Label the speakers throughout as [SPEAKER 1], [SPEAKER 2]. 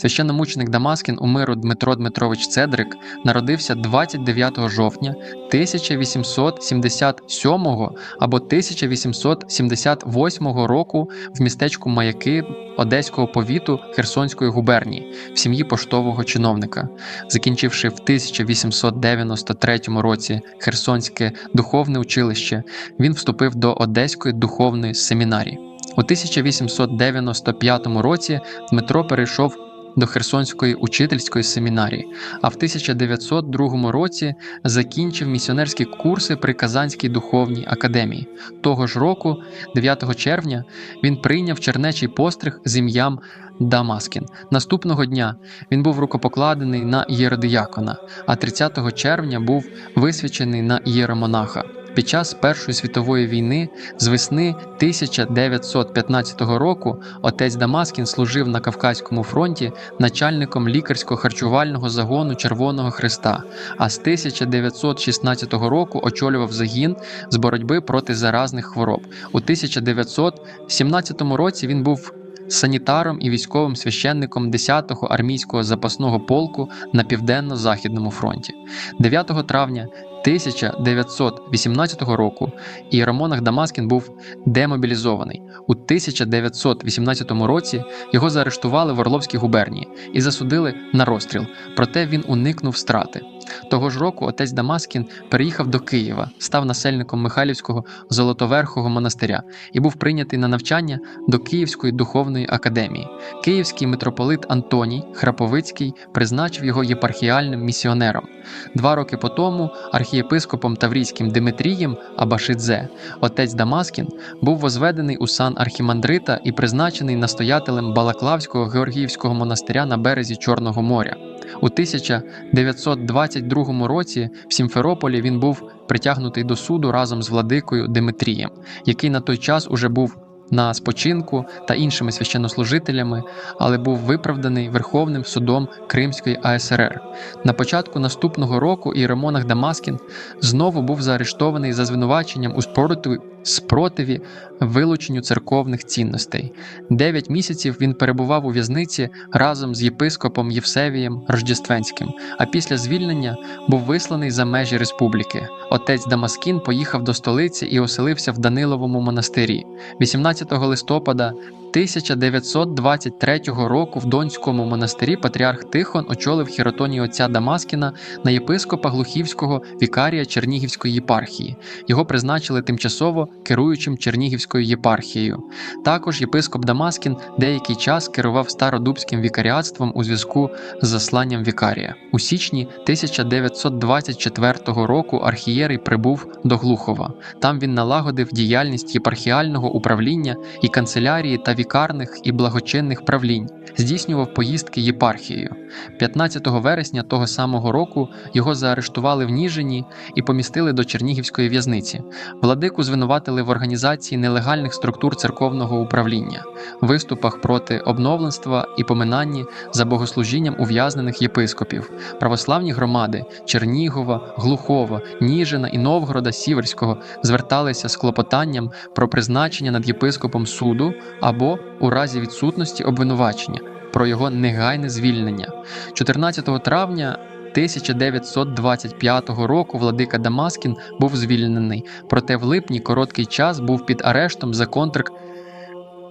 [SPEAKER 1] Священномученик Дамаскін Умиру Дмитро Дмитрович Цедрик народився 29 жовтня 1877 або 1878 року в містечку Маяки Одеського повіту Херсонської губернії в сім'ї поштового чиновника. Закінчивши в 1893 році Херсонське духовне училище, він вступив до Одеської духовної семінарії. У 1895 році Дмитро перейшов до Херсонської учительської семінарії, а в 1902 році закінчив місіонерські курси при Казанській духовній академії. Того ж року, 9 червня, він прийняв чернечий постриг з ім'ям Дамаскін. Наступного дня він був рукопокладений на єродиякона, а 30 червня був висвячений на єромонаха. Під час Першої світової війни з весни 1915 року отець Дамаскін служив на Кавказькому фронті начальником лікарсько-харчувального загону Червоного Христа, а з 1916 року очолював загін з боротьби проти заразних хвороб. У 1917 році він був санітаром і військовим священником 10-го армійського запасного полку на південно-західному фронті. 9 травня 1918 року Іеромонах Дамаскін був демобілізований. У 1918 році його заарештували в Орловській губернії і засудили на розстріл, проте він уникнув страти. Того ж року отець Дамаскін переїхав до Києва, став насельником Михайлівського Золотоверхого монастиря і був прийнятий на навчання до Київської духовної академії. Київський митрополит Антоній Храповицький призначив його єпархіальним місіонером. Два роки по тому архієпископом Таврійським Димитрієм Абашидзе отець Дамаскін був возведений у сан архімандрита і призначений настоятелем Балаклавського Георгіївського монастиря на березі Чорного моря. У 1922 році в Сімферополі він був притягнутий до суду разом з владикою Димитрієм, який на той час уже був на спочинку та іншими священнослужителями, але був виправданий Верховним судом Кримської АСРР. На початку наступного року Іеромонах Дамаскін знову був заарештований за звинуваченням у спротиві, спротиві вилученню церковних цінностей. Дев'ять місяців він перебував у в'язниці разом з єпископом Євсевієм Рождественським, а після звільнення був висланий за межі республіки. Отець Дамаскін поїхав до столиці і оселився в Даниловому монастирі. 18 листопада 1923 року в Донському монастирі патріарх Тихон очолив хіротонію отця Дамаскіна на єпископа Глухівського вікарія Чернігівської єпархії. Його призначили тимчасово керуючим Чернігівською єпархією. Також єпископ Дамаскін деякий час керував стародубським вікаріатством у зв'язку з засланням вікарія. У січні 1924 року архієрей прибув до Глухова. Там він налагодив діяльність єпархіального управління і канцелярії та вікарних і благочинних правлінь, здійснював поїздки єпархією. 15 вересня того самого року його заарештували в Ніжині і помістили до Чернігівської в'язниці. Владику звинуватили в організації нелегальних структур церковного управління, виступах проти обновленства і поминанні за богослужінням ув'язнених єпископів, православні громади Чернігова, Глухова, Ніжина і Новгорода Сіверського зверталися з клопотанням про призначення над єпископом суду або у разі відсутності обвинувачення про його негайне звільнення. 14 травня 1925 року владика Дамаскін був звільнений, проте в липні короткий час був під арештом за контр...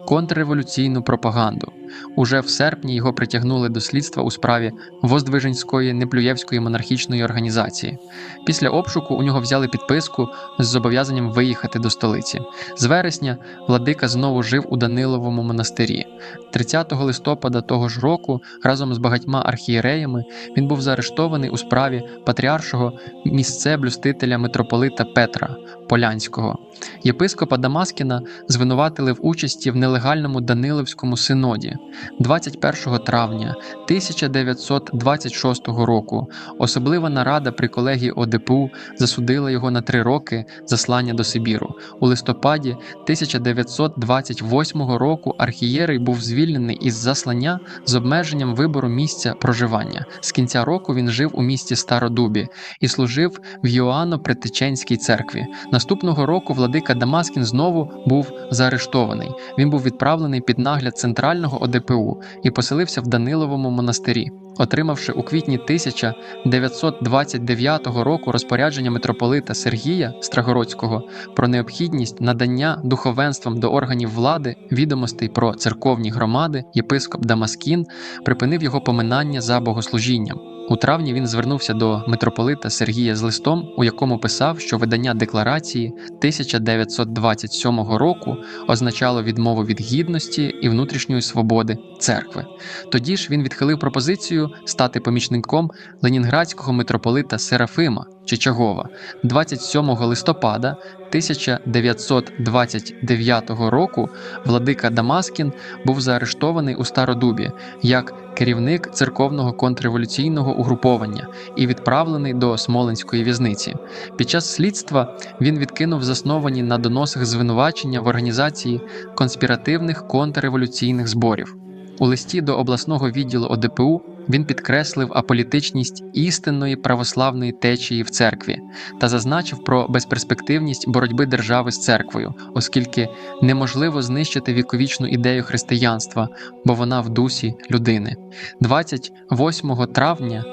[SPEAKER 1] контрреволюційну пропаганду. Уже в серпні його притягнули до слідства у справі Воздвиженської Неплюєвської монархічної організації. Після обшуку у нього взяли підписку з зобов'язанням виїхати до столиці. З вересня владика знову жив у Даниловому монастирі. 30 листопада того ж року разом з багатьма архієреями він був заарештований у справі патріаршого місцеблюстителя митрополита Петра Полянського. Єпископа Дамаскіна звинуватили в участі в нелегальному Даниловському синоді. 21 травня 1926 року особлива нарада при колегії ОДПУ засудила його на три роки заслання до Сибіру. У листопаді 1928 року архієрей був звільнений із заслання з обмеженням вибору місця проживання. З кінця року він жив у місті Стародубі і служив в Йоанно-Притеченській церкві. Наступного року владика Дамаскін знову був заарештований. Він був відправлений під нагляд центрального ОДПУ і поселився в Даниловому монастирі, отримавши у квітні 1929 року розпорядження митрополита Сергія Страгородського про необхідність надання духовенством до органів влади відомостей про церковні громади, єпископ Дамаскін припинив його поминання за богослужінням. У травні він звернувся до митрополита Сергія з листом, у якому писав, що видання декларації 1927 року означало відмову від гідності і внутрішньої свободи церкви. Тоді ж він відхилив пропозицію стати помічником ленінградського митрополита Серафима Чичагова 27 листопада 1929 року. Владика Дамаскін був заарештований у Стародубі як керівник церковного контрреволюційного угруповання і відправлений до Смоленської в'язниці. Під час слідства він відкинув засновані на доносах звинувачення в організації конспіративних контрреволюційних зборів. У листі до обласного відділу ОДПУ він підкреслив аполітичність істинної православної течії в церкві та зазначив про безперспективність боротьби держави з церквою, оскільки неможливо знищити віковічну ідею християнства, бо вона в дусі людини. 28 травня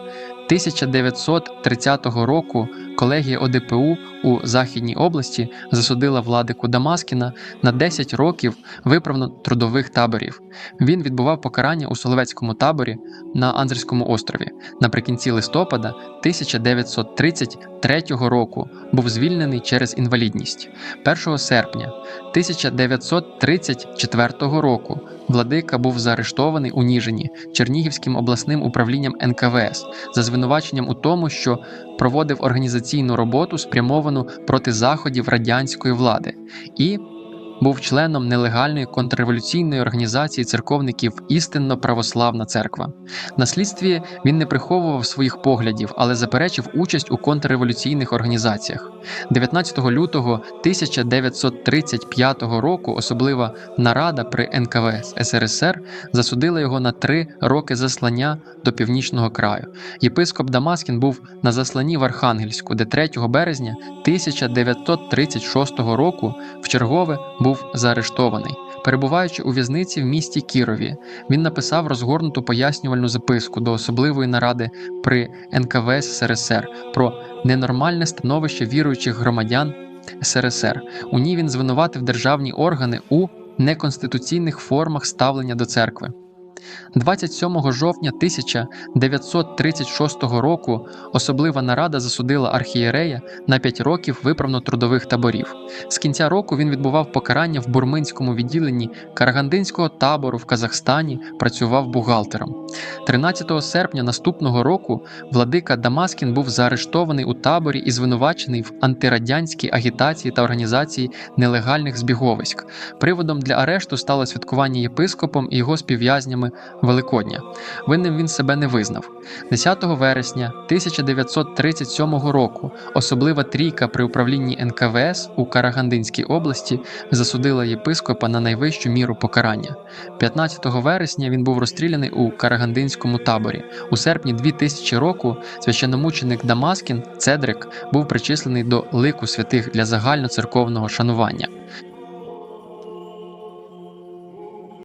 [SPEAKER 1] 1930 року колегія ОДПУ у Західній області засудила владику Дамаскіна на 10 років виправно-трудових таборів. Він відбував покарання у Соловецькому таборі на Анзерському острові. Наприкінці листопада 1933 року був звільнений через інвалідність. 1 серпня 1934 року владика був заарештований у Ніжині Чернігівським обласним управлінням НКВС за звинуваченням у тому, що проводив організаційну роботу, спрямовану проти заходів радянської влади, і був членом нелегальної контрреволюційної організації церковників Істинно Православна Церква. На слідстві він не приховував своїх поглядів, але заперечив участь у контрреволюційних організаціях. 19 лютого 1935 року особлива нарада при НКВС СРСР засудила його на три роки заслання до північного краю. Єпископ Дамаскін був на засланні в Архангельську, де 3 березня 1936 року в чергове був заарештований. Перебуваючи у в'язниці в місті Кірові, він написав розгорнуту пояснювальну записку до особливої наради при НКВС СРСР про ненормальне становище віруючих громадян СРСР. У ній він звинуватив державні органи у неконституційних формах ставлення до церкви. 27 жовтня 1936 року особлива нарада засудила архієрея на 5 років виправно-трудових таборів. З кінця року він відбував покарання в бурминському відділенні Карагандинського табору в Казахстані, працював бухгалтером. 13 серпня наступного року владика Дамаскін був заарештований у таборі і звинувачений в антирадянській агітації та організації нелегальних збіговиськ. Приводом для арешту стало святкування єпископом і його співв'язнями Великодня. Винним він себе не визнав. 10 вересня 1937 року особлива трійка при управлінні НКВС у Карагандинській області засудила єпископа на найвищу міру покарання. 15 вересня він був розстріляний у Карагандинському таборі. У серпні 2000 року священномученик Дамаскін Цедрик був причислений до лику святих для загальноцерковного шанування.